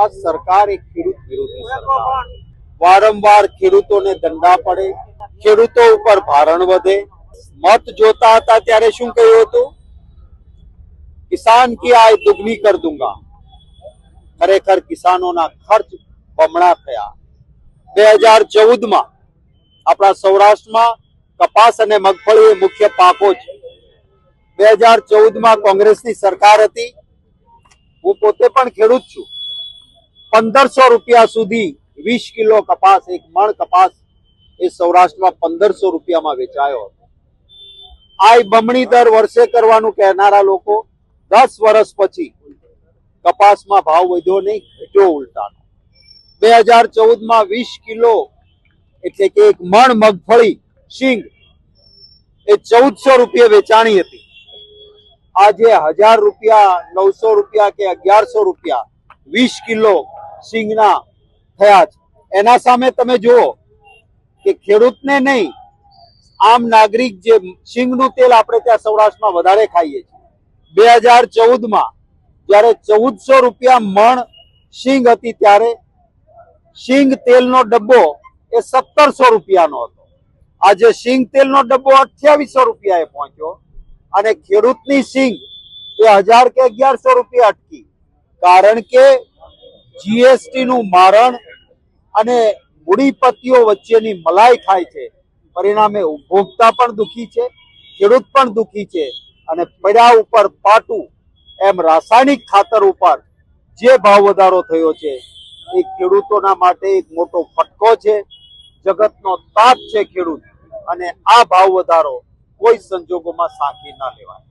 આ સરકાર એક ખેડૂત વિરોધી સરકાર. વારંવાર ખેડૂતોને દંડા પડે ખેડૂતો ઉપર ભારણ વધે. મત જોતા હતા ત્યારે શું કહ્યું હતું? કિસાન કી આય દુગની કર દુંગા. ખરેખર કિસાનોના ખર્ચ બમણા થયા. બે હજાર ચૌદમાં આપણા સૌરાષ્ટ્રમાં કપાસ અને મગફળી એ મુખ્ય પાકો છે. બે હજાર ચૌદમાં કોંગ્રેસની સરકાર હતી. હું પોતે પણ ખેડૂત છું. પંદરસો રૂપિયા સુધી વીસ કિલો કપાસ, એક મણ કપાસ એ સૌરાષ્ટ્રમાં પંદરસો રૂપિયામાં વેચાયો હતો. આ બમણી દર વર્ષે કરવાનું કહેનારા લોકો દસ વર્ષ પછી કપાસમાં ભાવ વધ્યો નહીં, ઘટ્યો ઉલટાનો. બે હજાર ચૌદમાં વીસ કિલો એટલે કે એક મણ મગફળી, શીંગ એ ચૌદસો રૂપિયા વેચાણી હતી. આજે હજાર રૂપિયા, નવસો રૂપિયા કે અગિયારસો રૂપિયા વીસ કિલો સિંગના થયા છે. એના સામે તમે જુઓ કે ખેડૂતને નહીં, આમ નાગરિક જે સિંગનું તેલ આપણે ત્યાં સૌરાષ્ટ્રમાં વધારે ખાઈએ છીએ. બે હજાર ચૌદમાં જ્યારે ચૌદસો રૂપિયા મણ સિંગ હતી ત્યારે સિંગ તેલનો ડબ્બો એ સત્તરસો રૂપિયાનો હતો. આજે સિંગ તેલનો ડબ્બો અઠ્યાવીસો રૂપિયાએ પહોંચ્યો અને ખેડૂતની સિંગ એ હજાર કે અગિયારસો રૂપિયા અટકી. કારણ કે જીએસટી નું મારણ અને મૂડીપતિઓ વચ્ચેની મલાઈ ખાય છે. પરિણામે ઉપભોક્તા પણ દુખી છે, ખેડૂત પણ દુખી છે અને પડ્યા ઉપર પાટું એમ રાસાયણિક ખાતર ઉપર જે ભાવ વધારો થયો છે, એ ખેડૂતોના માટે એક મોટો ફટકો છે. જગતનો તાપ છે ખેડૂત અને આ ભાવ વધારો કોઈ સંજોગોમાં સાંકી ના લેવાય.